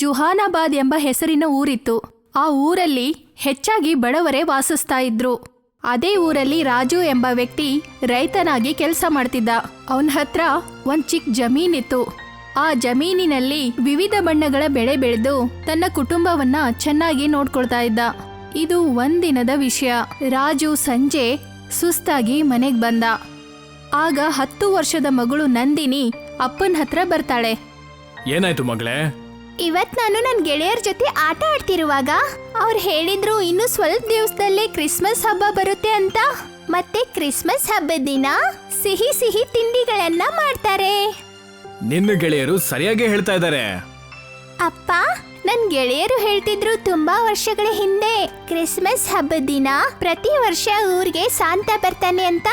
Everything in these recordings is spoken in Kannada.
ಜುಹಾನಾಬಾದ್ ಎಂಬ ಹೆಸರಿನ ಊರಿತ್ತು. ಆ ಊರಲ್ಲಿ ಹೆಚ್ಚಾಗಿ ಬಡವರೇ ವಾಸಿಸ್ತಾ ಇದ್ರು. ಅದೇ ಊರಲ್ಲಿ ರಾಜು ಎಂಬ ವ್ಯಕ್ತಿ ರೈತನಾಗಿ ಕೆಲಸ ಮಾಡ್ತಿದ್ದ. ಅವನ ಹತ್ರ ಒಂದ್ ಚಿಕ್ಕ ಜಮೀನಿತ್ತು ಆ ಜಮೀನಿನಲ್ಲಿ ವಿವಿಧ ಬಣ್ಣಗಳ ಬೆಳೆ ಬೆಳೆದು ತನ್ನ ಕುಟುಂಬವನ್ನ ಚೆನ್ನಾಗಿ ನೋಡ್ಕೊಳ್ತಾ ಇದ್ದ. ಇದು ಒಂದಿನದ ವಿಷಯ. ರಾಜು ಸಂಜೆ ಸುಸ್ತಾಗಿ ಮನೆಗ್ ಬಂದ. ಆಗ ಹತ್ತು ವರ್ಷದ ಮಗಳು ನಂದಿನಿ ಅಪ್ಪನ ಹತ್ರ ಬರ್ತಾಳೆ. ಏನಾಯ್ತು ಮಗಳೇ? ಇವತ್ ನಾನು ನನ್ನ ಗೆಳೆಯರ ಜೊತೆ ಆಟ ಆಡ್ತಿರುವಾಗ ಅವ್ರು ಹೇಳಿದ್ರು ಇನ್ನು ಸ್ವಲ್ಪ ದಿವಸದಲ್ಲೇ ಕ್ರಿಸ್ಮಸ್ ಹಬ್ಬ ಬರುತ್ತೆ ಅಂತ. ಮತ್ತೆ ಕ್ರಿಸ್ಮಸ್ ಹಬ್ಬದ ದಿನ ಸಿಹಿ ಸಿಹಿ ತಿಂಡಿಗಳನ್ನ ಮಾಡ್ತಾರೆ. ನಿನ್ನ ಗೆಳೆಯರು ಸರಿಯಾಗಿ ಹೇಳ್ತಾ ಇದ್ದಾರೆ ಅಪ್ಪ ನನ್ ಗೆಳೆಯರು ಹೇಳ್ತಿದ್ರು ತುಂಬಾ ವರ್ಷಗಳ ಹಿಂದೆ ಕ್ರಿಸ್ಮಸ್ ಹಬ್ಬದ ದಿನ ಪ್ರತಿ ವರ್ಷ ಊರಿಗೆ ಸಾಂತ ಬರ್ತಾನೆ ಅಂತ.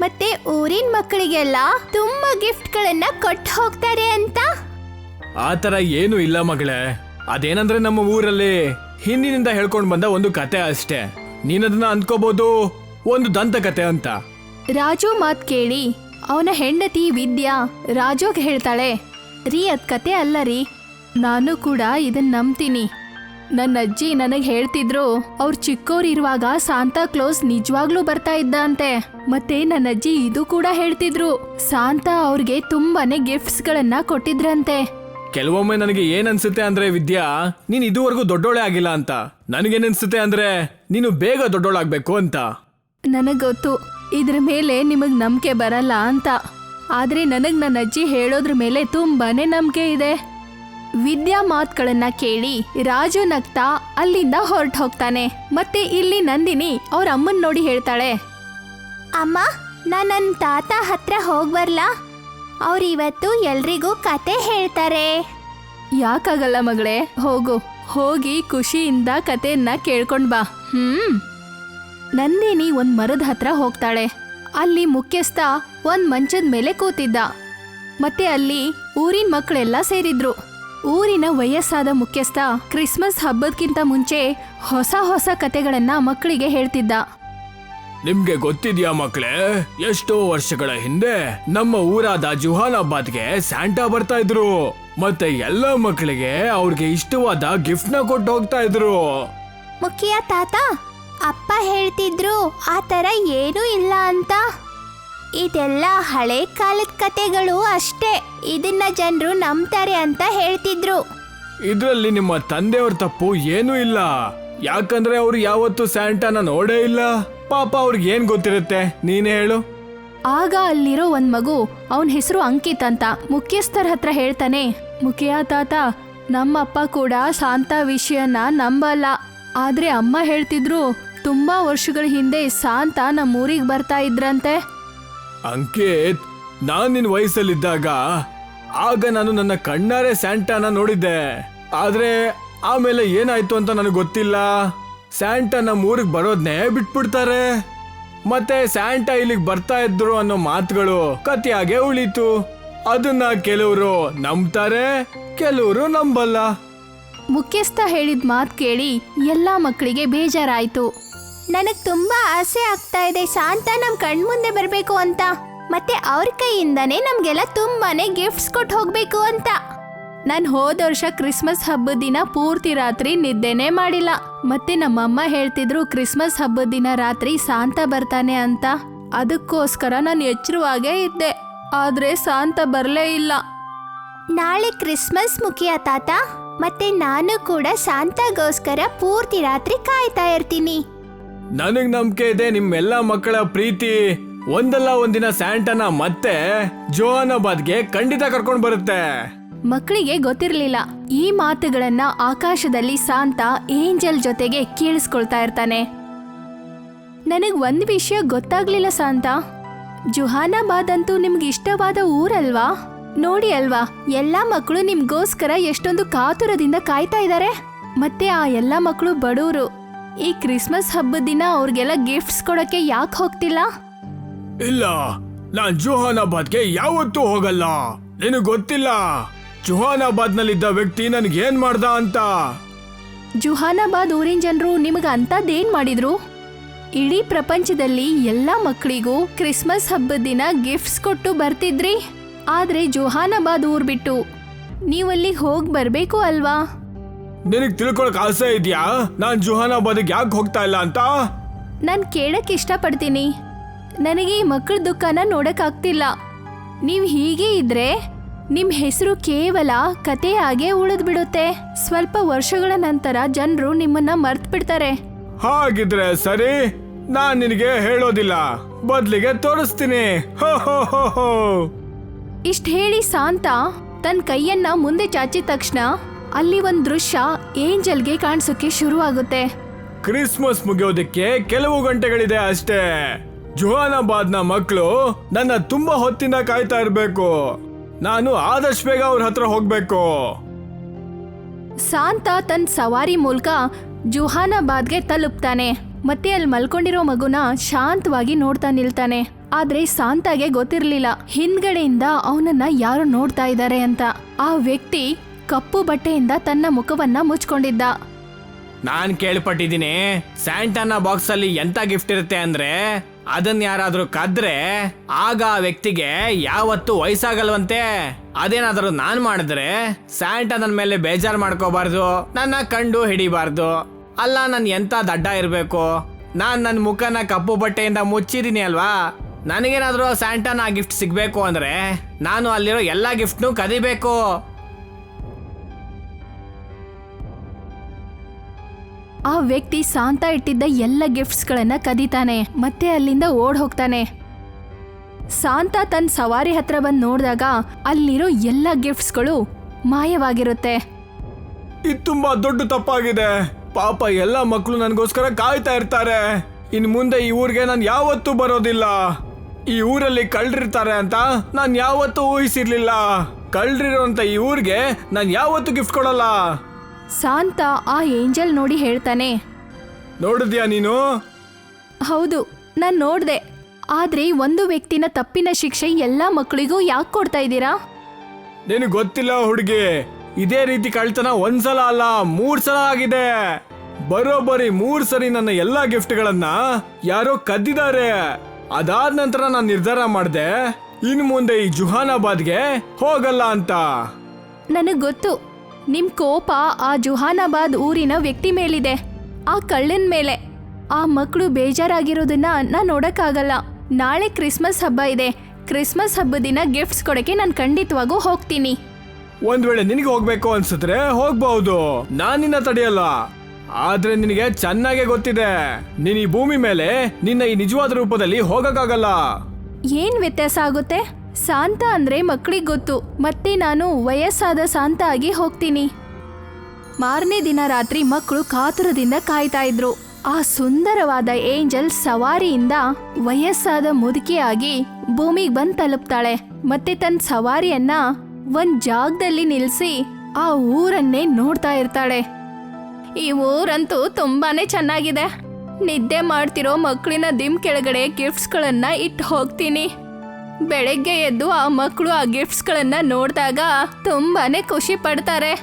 ಮತ್ತೆ ಊರಿನ ಮಕ್ಕಳಿಗೆಲ್ಲ ತುಂಬಾ ಗಿಫ್ಟ್ಗಳನ್ನ ಕೊಟ್ಟು ಹೋಗ್ತಾರೆ ಅಂತ. ಆ ತರ ಏನು ಇಲ್ಲ ಮಗಳೇ. ಅದೇನಂದ್ರೆ ನಮ್ಮ ಊರಲ್ಲಿ ಹಿಂದಿನಿಂದ ಹೇಳ್ಕೊಂಡ್ ಬಂದ ಒಂದು ಕತೆ ಅಷ್ಟೇ. ನೀನದನ್ನ ಅಂದ್ಕೋಬಹುದು ಒಂದು ದಂತಕತೆ ಅಂತ. ರಾಜು ಮಾತ್ ಕೇಳಿ, ಅವನ ಹೆಂಡತಿ ವಿದ್ಯಾ ರಾಜೋಗ್ ಹೇಳ್ತಾಳೆ, ರೀ ಅದ್ ಕತೆ ಅಲ್ಲ ರೀ, ನಾನು ಕೂಡ ಇದನ್ ನಂಬ್ತೀನಿ. ನನ್ನ ಅಜ್ಜಿ ನನಗೆ ಹೇಳ್ತಿದ್ರು, ಅವ್ರು ಚಿಕ್ಕೋರಿರುವಾಗ ಸಾಂತಾ ಕ್ಲೋಸ್ ನಿಜವಾಗ್ಲೂ ಬರ್ತಾ ಇದ್ದ ಅಂತೆ. ಮತ್ತೆ ನನ್ನ ಅಜ್ಜಿ ಇದು ಕೂಡ ಹೇಳ್ತಿದ್ರು, ಸಾಂತಾ ಅವ್ರಿಗೆ ತುಂಬಾನೇ ಗಿಫ್ಟ್ಸ್ ಗಳನ್ನ ಕೊಟ್ಟಿದ್ರಂತೆ. ಕೆಲವೊಮ್ಮೆ ನನಗೆ ಏನ್ ಅನ್ಸುತ್ತೆ ಅಂದ್ರೆ ವಿದ್ಯಾ ನೀನ್ ಇದುವರೆಗೂ ದೊಡ್ಡೋಳೆ ಆಗಿಲ್ಲ ಅಂತ. ನನಗೇನ್ ಅನ್ಸುತ್ತೆ ಅಂದ್ರೆ ನೀನು ಬೇಗ ದೊಡ್ಡೋಳಾಗ್ಬೇಕು ಅಂತ. ನನಗ್ ಗೊತ್ತು ಇದ್ರ ಮೇಲೆ ನಿಮಗ್ ನಂಬಿಕೆ ಬರಲ್ಲ ಅಂತ. ಆದ್ರೆ ನನಗ್ ನನ್ನ ಅಜ್ಜಿ ಹೇಳೋದ್ರ ಮೇಲೆ ತುಂಬಾನೇ ನಂಬಿಕೆ ಇದೆ. ವಿದ್ಯಾ ಮಾತುಗಳನ್ನ ಕೇಳಿ ರಾಜು ನಗ್ತಾ ಅಲ್ಲಿಂದ ಹೊರಟು ಹೋಗ್ತಾನೆ. ಮತ್ತೆ ಇಲ್ಲಿ ನಂದಿನಿ ಅವ್ರ ಅಮ್ಮನ್ ನೋಡಿ ಹೇಳ್ತಾಳೆ. ಅಮ್ಮ ನಾನು ನನ್ನ ತಾತ ಹತ್ರ ಹೋಗ್ ಅವ್ರು ಇವತ್ತು ಎಲ್ರಿಗೂ ಕತೆ ಹೇಳ್ತಾರೆ. ಯಾಕಾಗಲ್ಲ ಮಗಳೇ? ಹೋಗು. ಹೋಗಿ ಖುಷಿಯಿಂದ ಕತೆಯನ್ನ ಕೇಳ್ಕೊಂಡ್ ಬಾ. ಹ್ಮ್. ನಂದಿನಿ ಒಂದ್ ಮರದ ಹತ್ರ ಹೋಗ್ತಾಳೆ. ಅಲ್ಲಿ ಮುಖ್ಯಸ್ಥ ಒಂದ್ ಮಂಚದ ಮೇಲೆ ಕೂತಿದ್ದ. ಮತ್ತೆ ಅಲ್ಲಿ ಊರಿನ ಮಕ್ಕಳೆಲ್ಲ ಸೇರಿದ್ರು. ಊರಿನ ವಯಸ್ಸಾದ ಮುಖ್ಯಸ್ಥ ಕ್ರಿಸ್ಮಸ್ ಹಬ್ಬದಕ್ಕಿಂತ ಮುಂಚೆ ಹೊಸ ಹೊಸ ಕತೆಗಳನ್ನ ಮಕ್ಕಳಿಗೆ ಹೇಳ್ತಿದ್ದ. ನಿಮ್ಗೆ ಗೊತ್ತಿದ್ಯಾ ಮಕ್ಳೇ? ಎಷ್ಟೋ ವರ್ಷಗಳ ಹಿಂದೆ ನಮ್ಮ ಊರಾದ ಜುಹಾನಾಬಾದ್ಗೆ ಸ್ಯಾಂಟಾ ಬರ್ತಾ ಇದ್ರು. ಮತ್ತೆ ಎಲ್ಲ ಮಕ್ಕಳಿಗೆ ಅವ್ರಿಗೆ ಇಷ್ಟವಾದ ಗಿಫ್ಟ್ನ ಕೊಟ್ಟು ಹೋಗ್ತಾ ಇದ್ರು. ಮುಖ್ಯ ತಾತ ಅಪ್ಪ ಹೇಳ್ತಿದ್ರು ಆ ಥರ ಏನೂ ಇಲ್ಲ ಅಂತ. ಇದೆಲ್ಲ ಹಳೆ ಕಾಲದ ಕತೆಗಳು ಅಷ್ಟೇ. ಇದನ್ನ ಜನರು ನಂಬ್ತಾರೆ ಅಂತ ಹೇಳ್ತಿದ್ರು. ಇದ್ರಲ್ಲಿ ನಿಮ್ಮ ತಂದೆಯವ್ರ ತಪ್ಪು ಏನೂ ಇಲ್ಲ. ಯಾಕಂದ್ರೆ ಅವ್ರು ಯಾವತ್ತೂ ಸ್ಯಾಂಟಾನ ನೋಡೇ ಇಲ್ಲ. ಪಾಪ ಅವ್ರಿಗೆ ಏನ್ ಗೊತ್ತಿರುತ್ತೆ? ನೀನೇ ಹೇಳು. ಆಗ ಅಲ್ಲಿರೋ ಒಂದ್ ಮಗು ಅವನ ಹೆಸರು ಅಂಕಿತ್ ಅಂತ ಮುಖ್ಯಸ್ಥರ ಹತ್ರ ಹೇಳ್ತಾನೆ ಮುಖ್ಯ ತಾತ ನಮ್ಮಪ್ಪ ಕೂಡ ಶಾಂತ ವಿಷಯನ ನಂಬಲ್ಲ. ಆದ್ರೆ ಅಮ್ಮ ಹೇಳ್ತಿದ್ರು ತುಂಬಾ ವರ್ಷಗಳ ಹಿಂದೆ ಶಾಂತ ನಮ್ಮೂರಿಗೆ ಬರ್ತಾ ಇದ್ರಂತೆ. ಅಂಕಿತ್ ನಾನ್ ನಿನ್ ವಯಸ್ಸಲ್ಲಿದ್ದಾಗ ಆಗ ನಾನು ನನ್ನ ಕಣ್ಣಾರೆ ಸ್ಯಾಂಟಾನ ನೋಡಿದ್ದೆ. ಆದ್ರೆ ಆಮೇಲೆ ಏನಾಯ್ತು ಅಂತ ನನಗೆ ಗೊತ್ತಿಲ್ಲ. ಸ್ಯಾಂಟಾ ನಮ್ಮ ಊರಿಗೆ ಬರೋದ್ನೇ ಬಿಟ್ಬಿಡ್ತಾರೆ. ಮತ್ತೆ ಸ್ಯಾಂಟಾ ಇಲ್ಲಿಗೆ ಬರ್ತಾ ಇದ್ರು ಅನ್ನೋ ಮಾತುಗಳು ಕತಿಯಾಗೆ ಉಳಿತು. ಅದನ್ನ ಕೆಲವರು ನಂಬ್ತಾರೆ, ಕೆಲವರು ನಂಬಲ್ಲ. ಮುಖ್ಯಸ್ಥ ಹೇಳಿದ ಮಾತು ಕೇಳಿ ಎಲ್ಲಾ ಮಕ್ಕಳಿಗೆ ಬೇಜಾರಾಯ್ತು. ನನಗ್ ತುಂಬಾ ಆಸೆ ಆಗ್ತಾ ಇದೆ ಶಾಂತ ನಮ್ ಕಣ್ಮುಂದೆ ಬರ್ಬೇಕು ಅಂತ. ಮತ್ತೆ ಅವ್ರ ಕೈಯಿಂದಾನೇ ನಮ್ಗೆಲ್ಲ ತುಂಬಾನೇ ಗಿಫ್ಟ್ಸ್ ಕೊಟ್ಟು ಹೋಗ್ಬೇಕು ಅಂತ. ನಾನು ಹೋದ ವರ್ಷ ಕ್ರಿಸ್ಮಸ್ ಹಬ್ಬದ ದಿನ ಪೂರ್ತಿ ರಾತ್ರಿ ನಿದ್ದೆನೇ ಮಾಡಿಲ್ಲ. ಮತ್ತೆ ನಮ್ಮಮ್ಮ ಹೇಳ್ತಿದ್ರು ಕ್ರಿಸ್ಮಸ್ ಹಬ್ಬದ ದಿನ ರಾತ್ರಿ ಸಾಂತ ಬರ್ತಾನೆ ಅಂತ. ಅದಕ್ಕೋಸ್ಕರ ನಾನು ಎಚ್ಚರವಾಗೇ ಇದ್ದೆ. ಆದ್ರೆ ಸಾಂತ ಬರಲೇ ಇಲ್ಲ. ನಾಳೆ ಕ್ರಿಸ್ಮಸ್ ಮುಖ್ಯ ತಾತ. ಮತ್ತೆ ನಾನು ಕೂಡ ಶಾಂತಗೋಸ್ಕರ ಪೂರ್ತಿ ರಾತ್ರಿ ಕಾಯ್ತಾ ಇರ್ತೀನಿ. ನನಗ್ ನಂಬಿಕೆ ಇದೆ ನಿಮ್ಮೆಲ್ಲ ಮಕ್ಕಳ ಪ್ರೀತಿ. ಒಂದಲ್ಲ ಒಂದಿನ ಸ್ಯಾಂಟನ ಮತ್ತೆ ಜೋಹಾನಾಬಾದ್ಗೆ ಖಂಡಿತ ಕರ್ಕೊಂಡು ಬರುತ್ತೆ. ಮಕ್ಕಳಿಗೆ ಗೊತ್ತಿರಲಿಲ್ಲ. ಈ ಮಾತುಗಳನ್ನ ಆಕಾಶದಲ್ಲಿ ಸಾಂತ ಏಂಜಲ್ ಜೊತೆಗೆ ಕೇಳಿಸ್ಕೊಳ್ತಾ ಇರ್ತಾನೆ. ನನಗ್ ಒಂದ್ ವಿಷಯ ಗೊತ್ತಾಗ್ಲಿಲ್ಲ ಸಾಂತ. ಜುಹಾನಾಬಾದ್ ಅಂತೂ ನಿಮ್ಗೆ ಇಷ್ಟವಾದ ಊರಲ್ವಾ? ನೋಡಿ ಅಲ್ವಾ, ಎಲ್ಲಾ ಮಕ್ಕಳು ನಿಮ್ಗೋಸ್ಕರ ಎಷ್ಟೊಂದು ಕಾತುರದಿಂದ ಕಾಯ್ತಾ ಇದ್ದಾರೆ ಮತ್ತೆ ಆ ಎಲ್ಲಾ ಮಕ್ಕಳು ಬಡವರು ಈ ಕ್ರಿಸ್ಮಸ್ ಹಬ್ಬದ ದಿನ ಅವ್ರಿಗೆಲ್ಲ ಗಿಫ್ಟ್ಸ್ ಕೊಡಕ್ಕೆ ಯಾಕೆ ಹೋಗ್ತಿಲ್ಲ? ಇಲ್ಲ, ನಾನ್ ಜೋಹಾನಾಬಾದ್ಗೆ ಯಾವತ್ತೂ ಹೋಗಲ್ಲ. ನಿನಗ್ ಗೊತ್ತಿಲ್ಲ? ಜೋಹಾನಾಬಾದ್ ನಲ್ಲಿದ್ದ ವ್ಯಕ್ತಿ ನನ್ಗೆ ಏನ್ ಮಾಡ್ದ ಅಂತ? ಜುಹಾನಾಬಾದ್ ಊರಿನ ಜನರು ನಿಮಗೆ ಅಂಥದ್ದೇನು ಮಾಡಿದ್ರು? ಇಡೀ ಪ್ರಪಂಚದಲ್ಲಿ ಎಲ್ಲ ಮಕ್ಕಳಿಗೂ ಕ್ರಿಸ್ಮಸ್ ಹಬ್ಬದ ದಿನ ಗಿಫ್ಟ್ಸ್ ಕೊಟ್ಟು ಬರ್ತಿದ್ರಿ? ಆದ್ರೆ ಜುಹಾನಾಬಾದ್ ಊರ್ ಬಿಟ್ಟು ನೀವಲ್ಲಿಗೆ ಹೋಗಿ ಬರಬೇಕು ಅಲ್ವಾ? ನಿನಗ್ ತಿಳ್ಕೊಳಕ್ ಆಸೆ ಇದೆಯಾ? ನಾನ್ ಜುಹಾನಾಬಾದಿಗೆ ಯಾಕೆ ಹೋಗ್ತಾ ಇಲ್ಲ ಅಂತ? ನಾನು ಕೇಳಕ್ಕೆ ಇಷ್ಟಪಡ್ತೀನಿ. ನನಗೆ ಈ ಮಕ್ಕಳ ದುಃಖನ ನೋಡೋಕ್ಕಾಗ್ತಿಲ್ಲ ನೀವು ಹೀಗೆ ಇದ್ರೆ ನಿಮ್ಮ ಹೆಸರು ಕೇವಲ ಕಥೆಯಾಗೆ ಉಳಿದು ಬಿಡುತ್ತೆ ಸ್ವಲ್ಪ ವರ್ಷಗಳ ನಂತರ ಜನರು ನಿಮ್ಮನ್ನ ಮರ್ತ್ ಬಿಡ್ತಾರೆ ಹಾಗಿದ್ರೆ ಸರಿ ನಾನ್ ನಿನಗೆ ಹೇಳೋದಿಲ್ಲ. ಬದ್ಲಿಗೆ ತೋರಿಸ್ತೀನಿ. ಹೋ ಹೋ ಹೋ ಹೋ. ಇಷ್ಟ ಹೇಳಿ ಸಾಂತ ತನ್ನ ಕೈಯನ್ನ ಮುಂದೆ ಚಾಚಿದ ತಕ್ಷಣ ಅಲ್ಲಿ ಒಂದ್ ದೃಶ್ಯ ಏಂಜಲ್ಗೆ ಕಾಣಿಸೋಕೆ ಶುರು ಆಗುತ್ತೆ ಕ್ರಿಸ್ಮಸ್ ಮುಗಿಯೋದಕ್ಕೆ ಕೆಲವು ಗಂಟೆಗಳಿದೆ ಅಷ್ಟೇ. ಜುಹಾನಾಬಾದ್ನ ಮಕ್ಕಳು ನನ್ನ ತುಂಬಾ ಹೊತ್ತಿಂದ ಕಾಯ್ತಾ ಇರ್ಬೇಕು. ನಾನು ಆದಷ್ಟು ಬೇಗ ಅವ್ರ ಹತ್ರ ಹೋಗ್ಬೇಕು. ಶಾಂತ ತನ್ನ ಸವಾರಿ ಮೂಲಕ ಜುಹಾನಾಬಾದ್ಗೆ ತಲುಪ್ತಾನೆ. ಮತ್ತೆ ಅಲ್ಲಿ ಮಲ್ಕೊಂಡಿರೋ ಮಗುನ ಶಾಂತವಾಗಿ ನೋಡ್ತಾ ನಿಲ್ತಾನೆ. ಆದ್ರೆ ಸಾಂತಾಗೆ ಗೊತ್ತಿರ್ಲಿಲ್ಲ. ಹಿಂದ್ಗಡೆಯಿಂದ ಅವನನ್ನ ಯಾರು ನೋಡ್ತಾ ಇದ್ದಾರೆ ಅಂತ. ಆ ವ್ಯಕ್ತಿ ಕಪ್ಪು ಬಟ್ಟೆಯಿಂದ ತನ್ನ ಮುಖವನ್ನ ಮುಚ್ಕೊಂಡಿದ್ದ. ನಾನ್ ಕೇಳ್ಪಟ್ಟಿದ್ದೀನಿ ಸ್ಯಾಂಟಾನ ಬಾಕ್ಸ್ ಅಲ್ಲಿ ಎಂತ ಗಿಫ್ಟ್ ಇರುತ್ತೆ ಅಂದ್ರೆ ಅದನ್ನ ಯಾರಾದ್ರೂ ಕದ್ರೆ ಆಗ ಆ ವ್ಯಕ್ತಿಗೆ ಯಾವತ್ತು ವಯಸ್ಸಾಗಲ್ವಂತೆ. ಅದೇನಾದ್ರೂ ನಾನ್ ಮಾಡಿದ್ರೆ ಸ್ಯಾಂಟಾ ನನ್ನ ಮೇಲೆ ಬೇಜಾರ್ ಮಾಡ್ಕೋಬಾರ್ದು, ನನ್ನ ಕಂಡು ಹಿಡಿಬಾರ್ದು. ಅಲ್ಲ, ನನ್ ಎಂತ ದಡ್ಡ ಇರ್ಬೇಕು? ನಾನ್ ನನ್ನ ಮುಖನ ಕಪ್ಪು ಬಟ್ಟೆಯಿಂದ ಮುಚ್ಚಿದೀನಿ ಅಲ್ವಾ? ನನಗೇನಾದ್ರೂ ಸ್ಯಾಂಟಾನ ಗಿಫ್ಟ್ ಸಿಗ್ಬೇಕು ಅಂದ್ರೆ ನಾನು ಅಲ್ಲಿರೋ ಎಲ್ಲಾ ಗಿಫ್ಟ್ನು ಕದಿಬೇಕು. ಆ ವ್ಯಕ್ತಿ ಸಾಂತಾ ಇಟ್ಟಿದ್ದ ಎಲ್ಲ ಗಿಫ್ಟ್ಸ್ಗಳನ್ನ ಕದೀತಾನೆ, ಮತ್ತೆ ಅಲ್ಲಿಂದ ಓಡ್ ಹೋಗ್ತಾನೆ ಸಾಂತಾ ತನ್ನ ಸವಾರಿ ಹತ್ರ ಬಂದು ನೋಡಿದಾಗ ಅಲ್ಲಿರೋ ಎಲ್ಲ ಗಿಫ್ಟ್ಸ್ಗಳು ಮಾಯವಾಗಿರುತ್ತೆ. ಇದು ತುಂಬಾ ದೊಡ್ಡ ತಪ್ಪಾಗಿದೆ. ಪಾಪ ಎಲ್ಲ ಮಕ್ಕಳು ನನಗೋಸ್ಕರ ಕಾಯ್ತಾ ಇರ್ತಾರೆ. ಇನ್ ಮುಂದೆ ಈ ಊರಿಗೆ ನಾನು ಯಾವತ್ತೂ ಬರೋದಿಲ್ಲ. ಈ ಊರಲ್ಲಿ ಕಳ್ರಿರ್ತಾರೆ ಅಂತ ನಾನು ಯಾವತ್ತೂ ಊಹಿಸಿರ್ಲಿಲ್ಲ. ಕಳ್ರಿರೋಂತ ಈ ಊರಿಗೆ ನಾನು ಯಾವತ್ತೂ ಗಿಫ್ಟ್ ಕೊಡಲ್ಲ. ಶಾಂತ ಆ ಏಂಜಲ್ ನೋಡಿ ಹೇಳ್ತಾನೆ. ನೋಡಿದ್ಯಾ ನೀನು? ಹೌದು ನಾನು ನೋಡ್ದೆ. ಆದ್ರೆ ಒಂದು ವ್ಯಕ್ತಿನ ತಪ್ಪಿನ ಶಿಕ್ಷೆ ಎಲ್ಲ ಮಕ್ಕಳಿಗೂ ಯಾಕೆ ಕೊಡ್ತಾ ಇದ್ದೀರಾ? ನಿನಗೆ ಗೊತ್ತಿಲ್ಲ ಹುಡುಗಿ ಇದೇ ರೀತಿ ಕಳ್ತನ ಒಂದ್ಸಲ ಅಲ್ಲ ಮೂರ್ ಸಲ ಆಗಿದೆ. ಬರೋಬ್ಬರಿ ಮೂರ್ ಸರಿ ನನ್ನ ಎಲ್ಲಾ ಗಿಫ್ಟ್ಗಳನ್ನ ಯಾರೋ ಕದ್ದಿದ್ದಾರೆ. ಅದಾದ ನಂತರ ನಾನು ನಿರ್ಧಾರ ಮಾಡಿದೆ ಇನ್ ಮುಂದೆ ಈ ಜುಹಾನಾಬಾದ್ಗೆ ಹೋಗಲ್ಲ ಅಂತ. ನನಗೆ ಗೊತ್ತು. ನಿಮ್ ಕೋಪ ಆ ಜುಹಾನಾಬಾದ್ ಊರಿನ ವ್ಯಕ್ತಿ ಮೇಲಿದೆ. ಆ ಕಳ್ಳನ್ ಮೇಲೆ. ಆ ಮಕ್ಕಳು ಬೇಜಾರಾಗಿರೋದನ್ನ ನಾನು ನೋಡಕ್ಕಾಗಲ್ಲ. ನಾಳೆ ಕ್ರಿಸ್ಮಸ್ ಹಬ್ಬ ಇದೆ. ಕ್ರಿಸ್ಮಸ್ ಹಬ್ಬದ ದಿನ ಗಿಫ್ಟ್ಸ್ ಕೊಡಕ್ಕೆ ನಾನು ಖಂಡಿತವಾಗೂ ಹೋಗ್ತೀನಿ. ಒಂದ್ ವೇಳೆ ನಿನಗೆ ಹೋಗ್ಬೇಕು ಅನ್ಸಿದ್ರೆ ಹೋಗ್ಬಹುದು. ನಾನಿನ್ನ ನಿನ್ನ ತಡೆಯಲ್ಲ. ಆದ್ರೆ ನಿನಗೆ ಚೆನ್ನಾಗೆ ಗೊತ್ತಿದೆ. ನೀನ್ ಈ ಭೂಮಿ ಮೇಲೆ ನಿನ್ನ ಈ ನಿಜವಾದ ರೂಪದಲ್ಲಿ ಹೋಗಕ್ಕಾಗಲ್ಲ. ಏನ್ ವ್ಯತ್ಯಾಸ ಆಗುತ್ತೆ? ಶಾಂತ ಅಂದ್ರೆ ಮಕ್ಕಳಿಗೆ ಗೊತ್ತು. ಮತ್ತೆ ನಾನು ವಯಸ್ಸಾದ ಸಾಂತ ಆಗಿ ಹೋಗ್ತೀನಿ. ಮಾರನೇ ದಿನ ರಾತ್ರಿ ಮಕ್ಕಳು ಕಾತುರದಿಂದ ಕಾಯ್ತಾ ಇದ್ರು. ಆ ಸುಂದರವಾದ ಏಂಜಲ್ ಸವಾರಿಯಿಂದ ವಯಸ್ಸಾದ ಮುದುಕಿಯಾಗಿ ಭೂಮಿಗೆ ಬಂದು ತಲುಪ್ತಾಳೆ. ಮತ್ತೆ ತನ್ನ ಸವಾರಿಯನ್ನ ಒಂದ್ ಜಾಗದಲ್ಲಿ ನಿಲ್ಸಿ ಆ ಊರನ್ನೇ ನೋಡ್ತಾ ಇರ್ತಾಳೆ. ಈ ಊರಂತೂ ತುಂಬಾನೇ ಚೆನ್ನಾಗಿದೆ. ನಿದ್ದೆ ಮಾಡ್ತಿರೋ ಮಕ್ಕಳಿನ ದಿಮ್ ಕೆಳಗಡೆ ಗಿಫ್ಟ್ಸ್ಗಳನ್ನ ಇಟ್ಟು ಹೋಗ್ತೀನಿ. ಬೆಳಗ್ಗೆ ಎದ್ದು ಆ ಮಕ್ಕಳು ಆ ಗಿಫ್ಟ್ಸ್ಗಳನ್ನ ನೋಡಿದಾಗ ತುಂಬಾನೇ ಖುಷಿ ಪಡ್ತಾರೆ.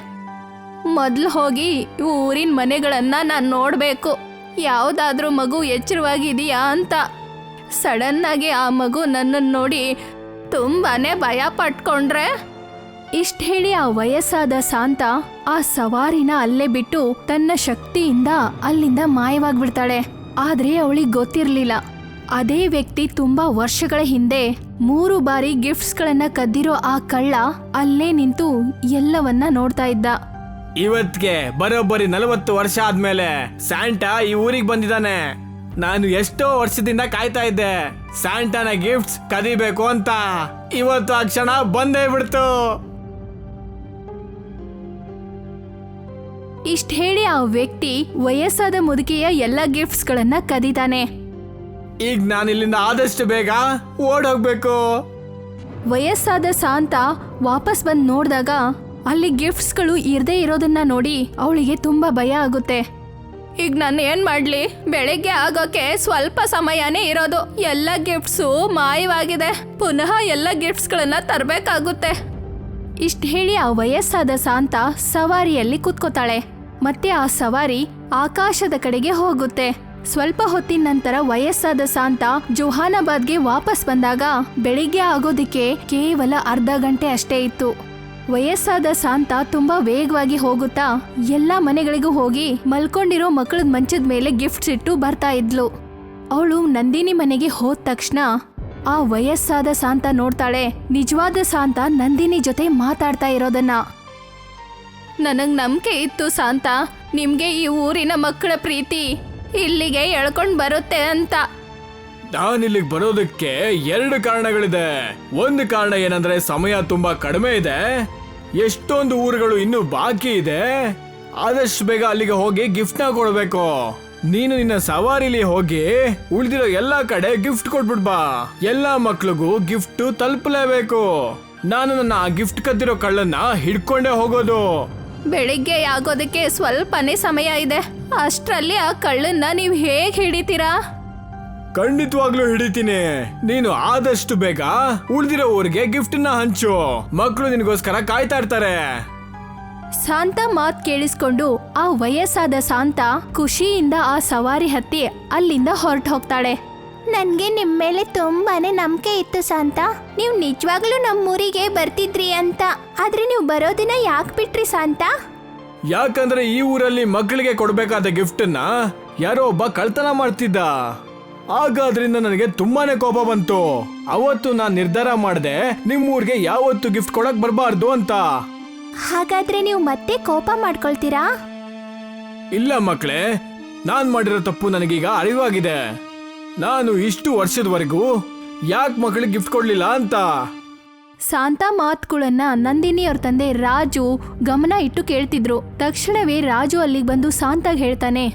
ಮೊದಲು ಹೋಗಿ ಊರಿನ ಮನೆಗಳನ್ನ ನಾನು ನೋಡಬೇಕು. ಯಾವುದಾದ್ರೂ ಮಗು ಎಚ್ಚರವಾಗಿದೆಯಾ ಅಂತ. ಸಡನ್ನಾಗಿ ಆ ಮಗು ನನ್ನನ್ನು ನೋಡಿ ತುಂಬಾನೇ ಭಯ ಪಟ್ಕೊಂಡ್ರೆ. ಇಷ್ಟ ಹೇಳಿ ಆ ವಯಸ್ಸಾದ ಸಾಂತ ಆ ಸವಾರಿನ ಅಲ್ಲೇ ಬಿಟ್ಟು ತನ್ನ ಶಕ್ತಿಯಿಂದ ಅಲ್ಲಿಂದ ಮಾಯವಾಗ್ಬಿಡ್ತಾಳೆ. ಆದ್ರೆ ಅವಳಿಗೆ ಗೊತ್ತಿರ್ಲಿಲ್ಲ. ಅದೇ ವ್ಯಕ್ತಿ ತುಂಬಾ ವರ್ಷಗಳ ಹಿಂದೆ ಮೂರು ಬಾರಿ ಗಿಫ್ಟ್ಸ್ಗಳನ್ನ ಕದ್ದಿರೋ ಆ ಕಳ್ಳ ಅಲ್ಲೇ ನಿಂತು ಎಲ್ಲವನ್ನ ನೋಡ್ತಾ ಇದ್ದ. ಇವತ್ಗೆ ಬರೋಬ್ಬರಿ ನಲವತ್ತು ವರ್ಷ ಆದ್ಮೇಲೆ ಸ್ಯಾಂಟಾ ಈ ಊರಿಗೆ ಬಂದಿದ್ದಾನೆ. ನಾನು ಎಷ್ಟೋ ವರ್ಷದಿಂದ ಕಾಯ್ತಾ ಇದ್ದೆ ಸ್ಯಾಂಟಾನ ಗಿಫ್ಟ್ಸ್ ಕದಿಬೇಕು ಅಂತ. ಇವತ್ತು ಆ ಕ್ಷಣ ಬಂದೇ ಬಿಡ್ತು. ಇಷ್ಟ ಹೇಳಿ ಆ ವ್ಯಕ್ತಿ ವಯಸ್ಸಾದ ಮುದುಕಿಯ ಎಲ್ಲ ಗಿಫ್ಟ್ಸ್ಗಳನ್ನ ಕದೀತಾನೆ. ಈಗ ನಾನು ಇಲ್ಲಿಂದ ಆದಷ್ಟು ಬೇಗ ಓಡ್ ಹೋಗ್ಬೇಕು ವಯಸ್ಸಾದ ಸಾಂತ ವಾಪಸ್ ಬಂದು ನೋಡಿದಾಗ ಅಲ್ಲಿ ಗಿಫ್ಟ್ಸ್ಗಳು ಇರದೇ ಇರೋದನ್ನ ನೋಡಿ ಅವಳಿಗೆ ತುಂಬಾ ಭಯ ಆಗುತ್ತೆ. ಈಗ ನಾನು ಏನ್ ಮಾಡ್ಲಿ? ಬೆಳಿಗ್ಗೆ ಆಗೋಕೆ ಸ್ವಲ್ಪ ಸಮಯನೇ ಇರೋದು. ಎಲ್ಲ ಗಿಫ್ಟ್ಸು ಮಾಯವಾಗಿದೆ. ಪುನಃ ಎಲ್ಲ ಗಿಫ್ಟ್ಸ್ಗಳನ್ನ ತರಬೇಕಾಗುತ್ತೆ. ಇಷ್ಟ ಹೇಳಿ ಆ ವಯಸ್ಸಾದ ಸಾಂತ ಸವಾರಿಯಲ್ಲಿ ಕೂತ್ಕೋತಾಳೆ. ಮತ್ತೆ ಆ ಸವಾರಿ ಆಕಾಶದ ಕಡೆಗೆ ಹೋಗುತ್ತೆ. ಸ್ವಲ್ಪ ಹೊತ್ತಿನ ನಂತರ ವಯಸ್ಸಾದ ಸಾಂತ ಜೋಹಾನಾಬಾದ್ಗೆ ವಾಪಸ್ ಬಂದಾಗ ಬೆಳಿಗ್ಗೆ ಆಗೋದಿಕ್ಕೆ ಕೇವಲ ಅರ್ಧ ಗಂಟೆ ಅಷ್ಟೇ ಇತ್ತು. ವಯಸ್ಸಾದ ಸಾಂತ ತುಂಬಾ ವೇಗವಾಗಿ ಹೋಗುತ್ತಾ ಎಲ್ಲಾ ಮನೆಗಳಿಗೂ ಹೋಗಿ ಮಲ್ಕೊಂಡಿರೋ ಮಕ್ಕಳ ಮಂಚದ ಮೇಲೆ ಗಿಫ್ಟ್ಸ್ ಇಟ್ಟು ಬರ್ತಾ ಇದ್ಲು. ಅವಳು ನಂದಿನಿ ಮನೆಗೆ ಹೋದ ತಕ್ಷಣ ಆ ವಯಸ್ಸಾದ ಸಾಂತ ನೋಡ್ತಾಳೆ ನಿಜವಾದ ಸಾಂತ ನಂದಿನಿ ಜೊತೆ ಮಾತಾಡ್ತಾ ಇರೋದನ್ನ. ನನಗ್ ನಂಬಿಕೆ ಇತ್ತು ಸಾಂತ, ನಿಮ್ಗೆ ಈ ಊರಿನ ಮಕ್ಕಳ ಪ್ರೀತಿ. ಇಲ್ಲಿಗೆ ಎಳ್ಕೊಂಡ್ ಬರುತ್ತೆ ಅಂತ. ನಾನು ಇಲ್ಲಿಗೆ ಬರೋದಕ್ಕೆ ಎರಡು ಕಾರಣಗಳಿದೆ. ಒಂದು ಕಾರಣ ಏನಂದ್ರೆ ಸಮಯ ತುಂಬಾ ಕಡಿಮೆ ಇದೆ. ಎಷ್ಟೊಂದು ಊರುಗಳು ಇನ್ನೂ ಬಾಕಿ ಇದೆ. ಆದಷ್ಟು ಬೇಗ ಅಲ್ಲಿಗೆ ಹೋಗಿ ಗಿಫ್ಟ್ ಕೊಡಬೇಕು. ಕೊಡ್ಬೇಕು ನೀನು ನಿನ್ನ ಸವಾರಿಲಿ ಹೋಗಿ ಉಳಿದಿರೋ ಎಲ್ಲಾ ಕಡೆ ಗಿಫ್ಟ್ ಕೊಟ್ಬಿಡ್ ಬಾ. ಎಲ್ಲಾ ಮಕ್ಳಿಗೂ ಗಿಫ್ಟ್ ತಲುಪಲೇಬೇಕು. ನಾನು ನನ್ನ ಆ ಗಿಫ್ಟ್ ಕದ್ದಿರೋ ಕಳ್ಳನ್ನ ಹಿಡ್ಕೊಂಡೇ ಹೋಗೋದು. ಬೆಳಿಗ್ಗೆ ಆಗೋದಕ್ಕೆ ಸ್ವಲ್ಪನೇ ಸಮಯ ಇದೆ. ಅಷ್ಟರಲ್ಲಿ ಆ ಕಳ್ಳನ್ನ ನೀವು ಹೇಗೆ ಹಿಡಿತೀರಾ? ಖಂಡಿತವಾಗ್ಲೂ ಹಿಡಿತೀನಿ. ನೀನು ಆದಷ್ಟು ಬೇಗ ಉಳಿದಿರೋ ಊರಿಗೆ ಗಿಫ್ಟ್ನ ಹಂಚು. ಮಕ್ಕಳು ನಿನಗೋಸ್ಕರ ಕಾಯ್ತಾ ಇರ್ತಾರೆ. ಸಾಂತ ಮಾತ್ ಕೇಳಿಸ್ಕೊಂಡು ಆ ವಯಸ್ಸಾದ ಸಾಂತ ಖುಷಿಯಿಂದ ಆ ಸವಾರಿ ಹತ್ತಿ ಅಲ್ಲಿಂದ ಹೊರಟು ಹೋಗ್ತಾಳೆ ನನ್ಗೆ ನಿಮ್ಮ ಮೇಲೆ ತುಂಬಾನೇ ನಂಬಿಕೆ ಇತ್ತು ಸಾಂತ ನೀವು ನಿಜವಾಗ್ಲೂ ನಮ್ಮೂರಿಗೆ ಬರ್ತಿದ್ರಿ ಅಂತ. ಆದ್ರೆ ನೀವು ಬರೋದಿನ ಯಾಕೆ ಬಿಟ್ರಿ ಸಾಂತ ಯಾಕಂದ್ರೆ ಈ ಊರಲ್ಲಿ ಮಕ್ಕಳಿಗೆ ಕೊಡಬೇಕಾದ ಗಿಫ್ಟ್ನ ಯಾರೋ ಒಬ್ಬ ಕಳ್ತನ ಮಾಡ್ತಿದ್ದ. ಆಗ ಅದರಿಂದ ನನಗೆ ತುಂಬಾನೇ ಕೋಪ ಬಂತು. ಅವತ್ತು ನಾನು ನಿರ್ಧಾರ ಮಾಡಿದೆ ನಿಮ್ಮೂರಿಗೆ ಯಾವತ್ತು ಗಿಫ್ಟ್ ಕೊಡಕ್ ಬರಬಾರ್ದು ಅಂತ. ಹಾಗಾದ್ರೆ ನೀವು ಮತ್ತೆ ಕೋಪ ಮಾಡ್ಕೊಳ್ತೀರಾ? ಇಲ್ಲ ಮಕ್ಕಳೇ ನಾನ್ ಮಾಡಿರೋ ತಪ್ಪು ನನಗೀಗ ಅರಿವಾಗಿದೆ. ನಾನು ಇಷ್ಟು ವರ್ಷದವರೆಗೂ ಯಾಕೆ ಮಕ್ಕಳಿಗೆ ಗಿಫ್ಟ್ ಕೊಡ್ಲಿಲ್ಲ ಅಂತ? ಸಾಂತಾ ಮಾತುಗಳನ್ನ ನಂದಿನಿ ಅವ್ರ ತಂದೆ ರಾಜು ಗಮನ ಇಟ್ಟು ಕೇಳ್ತಿದ್ರು. ತಕ್ಷಣವೇ ರಾಜು ಅಲ್ಲಿಗೆ ಬಂದು ಸಾಂತಾಗ್ ಹೇಳ್ತಾನೆ.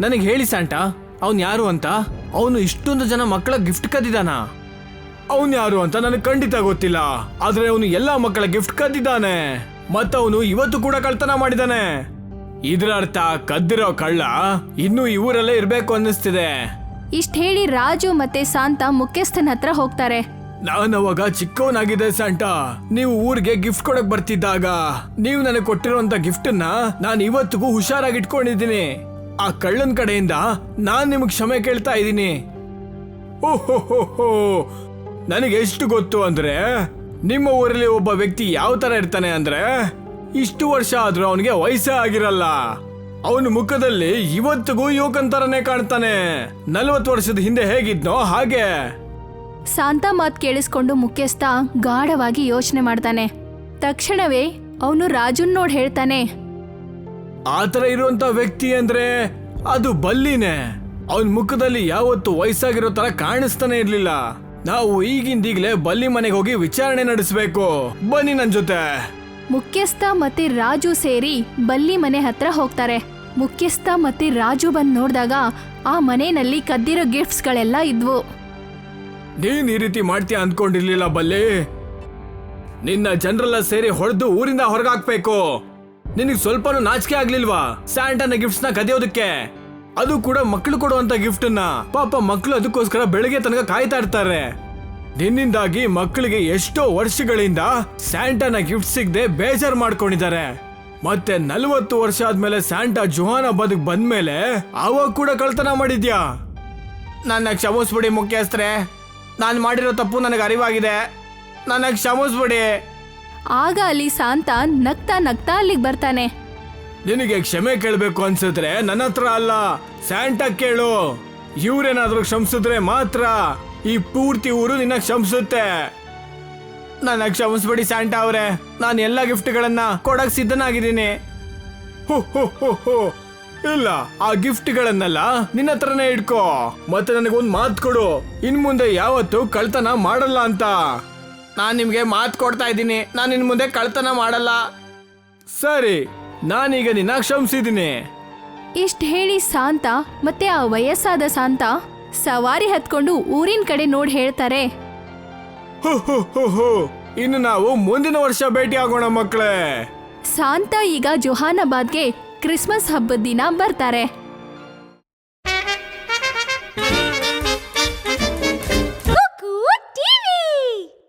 ನನಗೆ ಹೇಳಿ ಸ್ಯಾಂಟಾ ಅವನ್ ಯಾರು ಅಂತ? ಅವನು ಇಷ್ಟೊಂದು ಜನ ಮಕ್ಕಳ ಗಿಫ್ಟ್ ಕದ್ದಿದಾನ? ಅವನ್ ಯಾರು ಅಂತ ನನಗೆ ಖಂಡಿತ ಗೊತ್ತಿಲ್ಲ. ಆದ್ರೆ ಅವನು ಎಲ್ಲಾ ಮಕ್ಕಳ ಗಿಫ್ಟ್ ಕದ್ದಿದ್ದಾನೆ. ಮತ್ತವನು ಇವತ್ತು ಕೂಡ ಕಳ್ತನ ಮಾಡಿದಾನೆ. ಇದರ ಅರ್ಥ ಕದ್ದಿರೋ ಕಳ್ಳ ಇನ್ನೂ ಇವರಲ್ಲೇ ಇರ್ಬೇಕು ಅನ್ನಿಸ್ತಿದೆ. ಇಷ್ಟ ಹೇಳಿ ರಾಜು ಮತ್ತೆ ಸಾಂತ ಮುಖ್ಯಸ್ಥನ ಹತ್ರ ಹೋಗ್ತಾರೆ. ನಾನು ಅವಾಗ ಚಿಕ್ಕವನಾಗಿದೆ ಸಾಂಟಾ ನೀವು ಊರಿಗೆ ಗಿಫ್ಟ್ ಕೊಡಕ್ ಬರ್ತಿದ್ದಾಗ ನೀವು ನನಗೆ ಕೊಟ್ಟಿರುವಂತ ಗಿಫ್ಟ್ ನಾನು ಇವತ್ತಿಗೂ ಹುಷಾರಾಗಿ ಇಟ್ಕೊಂಡಿದ್ದೀನಿ ಆ ಕಳ್ಳನ ಕಡೆಯಿಂದ ನಾನ್ ನಿಮಗೆ ಕ್ಷಮೆ ಕೇಳ್ತಾ ಇದ್ದೀನಿ. ಓಹೋ ನನಗೆ ಎಷ್ಟು ಗೊತ್ತು ಅಂದ್ರೆ, ನಿಮ್ಮ ಊರಲ್ಲಿ ಒಬ್ಬ ವ್ಯಕ್ತಿ ಯಾವ ತರ ಇರ್ತಾನೆ ಅಂದ್ರೆ, ಇಷ್ಟು ವರ್ಷ ಆದ್ರೂ ಅವನಿಗೆ ವಯಸ್ಸೇ ಆಗಿರಲ್ಲ. ಅವನ ಮುಖದಲ್ಲಿ ಇವತ್ತಿಗೂ ಯುವಕನ್ ತರನೇ ಕಾಣ್ತಾನೆ. ನಲ್ವತ್ತು ವರ್ಷದ ಹಿಂದೆ ಹೇಗಿದ್ನೋ ಹಾಗೆ. ಸಾಂತ ಮಾತ್ ಕೇಳಿಸ್ಕೊಂಡು ಮುಖ್ಯಸ್ಥ ಗಾಢವಾಗಿ ಯೋಚನೆ ಮಾಡ್ತಾನೆ. ತಕ್ಷಣವೇ ಅವನು ರಾಜುನ್ ನೋಡ್ ಹೇಳ್ತಾನೆ. ಆತರ ಇರುವಂತ ವ್ಯಕ್ತಿ ಅಂದ್ರೆ ಅದು ಬಲ್ಲಿನೇ. ಅವನ್ ಮುಖದಲ್ಲಿ ಯಾವತ್ತು ವಯಸ್ಸಾಗಿರೋ ತರ ಕಾಣಿಸ್ತಾನೆ ಇರ್ಲಿಲ್ಲ. ನಾವು ಈಗಿಂದೀಗ್ಲೇ ಬಲ್ಲಿ ಮನೆಗೆ ಹೋಗಿ ವಿಚಾರಣೆ ನಡೆಸಬೇಕು. ಬನ್ನಿ ನನ್ ಜೊತೆ. ಮುಖ್ಯಸ್ಥ ಮತ್ತೆ ರಾಜು ಸೇರಿ ಬಲ್ಲಿ ಮನೆ ಹತ್ರ ಹೋಗ್ತಾರೆ. ಮುಖ್ಯಸ್ಥ ಮತ್ತೆ ರಾಜು ಬಂದ್ ನೋಡಿದಾಗ ಆ ಮನೆಯಲ್ಲಿ ಕದ್ದಿರೋ ಗಿಫ್ಟ್ಸ್ಗಳೆಲ್ಲ ಇದ್ವು. ನೀನ್ ಈ ರೀತಿ ಮಾಡ್ತೀಯ ಅಂದ್ಕೊಂಡಿರ್ಲಿಲ್ಲ ಬಲ್ಲಿ? ನಿನ್ನ ಜನರೆಲ್ಲ ಸೇರಿ ಹೊಡೆದು ಊರಿಂದ ಹೊರಗಾಕ್ಬೇಕು. ನಿನಗೆ ಸ್ವಲ್ಪನೂ ನಾಚಿಕೆ ಆಗ್ಲಿಲ್ವಾ ಸ್ಯಾಂಟನ ಗಿಫ್ಟ್ಸ್ನ ಕದಿಯೋದಕ್ಕೆ? ಅದು ಕೂಡ ಮಕ್ಕಳು ಕೊಡುವಂತ ಗಿಫ್ಟ್ ಪಾಪ ಮಕ್ಕಳು ಅದಕ್ಕೋಸ್ಕರ ಬೆಳಗ್ಗೆ ತನಕ ಕಾಯ್ತಾ ಇರ್ತಾರೆ. ನಿನ್ನಿಂದಾಗಿ ಮಕ್ಕಳಿಗೆ ಎಷ್ಟೋ ವರ್ಷಗಳಿಂದ ಸ್ಯಾಂಟಾನ ಗಿಫ್ಟ್ ಸಿಗದೆ ಬೇಜಾರ್ ಮಾಡ್ಕೊಂಡಿದ್ದಾರೆ. ಮತ್ತೆ ನಲವತ್ತು ವರ್ಷ ಆದ್ಮೇಲೆ ಸ್ಯಾಂಟಾ ಜುಹಾನ ಬದುಕ್ ಬಂದ್ಮೇಲೆ ಅವಾಗ ಕೂಡ ಕಳ್ತನ ಮಾಡಿದ್ಯಾ? ನನ್ನ ಕ್ಷಮಿಸ್ಬಿಡಿ ಮುಖ್ಯಸ್ಥರೇ. ನಾನು ಮಾಡಿರೋ ತಪ್ಪು ನನಗೆ ಅರಿವಾಗಿದೆ. ನನ್ನ ಕ್ಷಮಿಸ್ಬಿಡಿ. ಆಗ ಅಲ್ಲಿ ಸಾಂತ ನಗ್ತಾ ನಗ್ತಾ ಅಲ್ಲಿಗೆ ಬರ್ತಾನೆ. ನಿನಗೆ ಕ್ಷಮೆ ಕೇಳಬೇಕು ಅನ್ಸಿದ್ರೆ ನನ್ನ ಹತ್ರ ಅಲ್ಲ ಸ್ಯಾಂಟಾ ಕೇಳು. ಇವ್ರೇನಾದ್ರೂ ಕ್ಷಮಿಸಿದ್ರೆ ಮಾತ್ರ. ಈ ಪೂರ್ತಿ ಊರು ನಿನ್ನ ಕ್ಷಮಿಸುತ್ತೆ. ನನ್ನ ಕ್ಷಮಿಸ್ಬಿಡಿ ಸ್ಯಾಂಟಾ ಅವರೇ. ನಾನು ಎಲ್ಲ ಗಿಫ್ಟ್ಗಳನ್ನ ಕೊಡಕ್ ಸಿದ್ಧನಾಗಿದ್ದೀನಿ. ಇಲ್ಲ, ಆ ಗಿಫ್ಟ್ಗಳನ್ನೆಲ್ಲ ನಿನ್ನ ಹತ್ರನೇ ಇಟ್ಕೋ. ಮತ್ತೆ ನನಗೊಂದು ಮಾತು ಕೊಡು. ಇನ್ ಮುಂದೆ ಯಾವತ್ತು ಕಳ್ತನ ಮಾಡಲ್ಲ ಅಂತ. ನಾನು ನಿಮ್ಗೆ ಮಾತು ಕೊಡ್ತಾ ಇದ್ದೀನಿ. ನಾನು ಇನ್ ಮುಂದೆ ಕಳ್ತನ ಮಾಡಲ್ಲ. ಸರಿ, ನಾನೀಗ ನಿನ್ನ ಕ್ಷಮಿಸಿದ್ದೀನಿ. ಇಷ್ಟ ಹೇಳಿ ಸಾಂತ, ಮತ್ತೆ ಆ ವಯಸ್ಸಾದ ಸಾಂತ? ಸವಾರಿ ಹತ್ಕೊಂಡು ಊರಿನ ಕಡೆ ನೋಡಿ ಹೇಳ್ತಾರೆ. ಹೋ, ಹೋ, ಹೋ, ಹೋ. ಇನ್ನು ನಾವು ಮುಂದಿನ ವರ್ಷ ಭೇಟಿ ಆಗೋಣ ಮಕ್ಕಳೇ. ಸಾಂತಾ ಈಗ ಜೊಹಾನಾಬಾದ್ಗೆ ಕ್ರಿಸ್ಮಸ್ ಹಬ್ಬದ ದಿನ ಬರ್ತಾರೆ.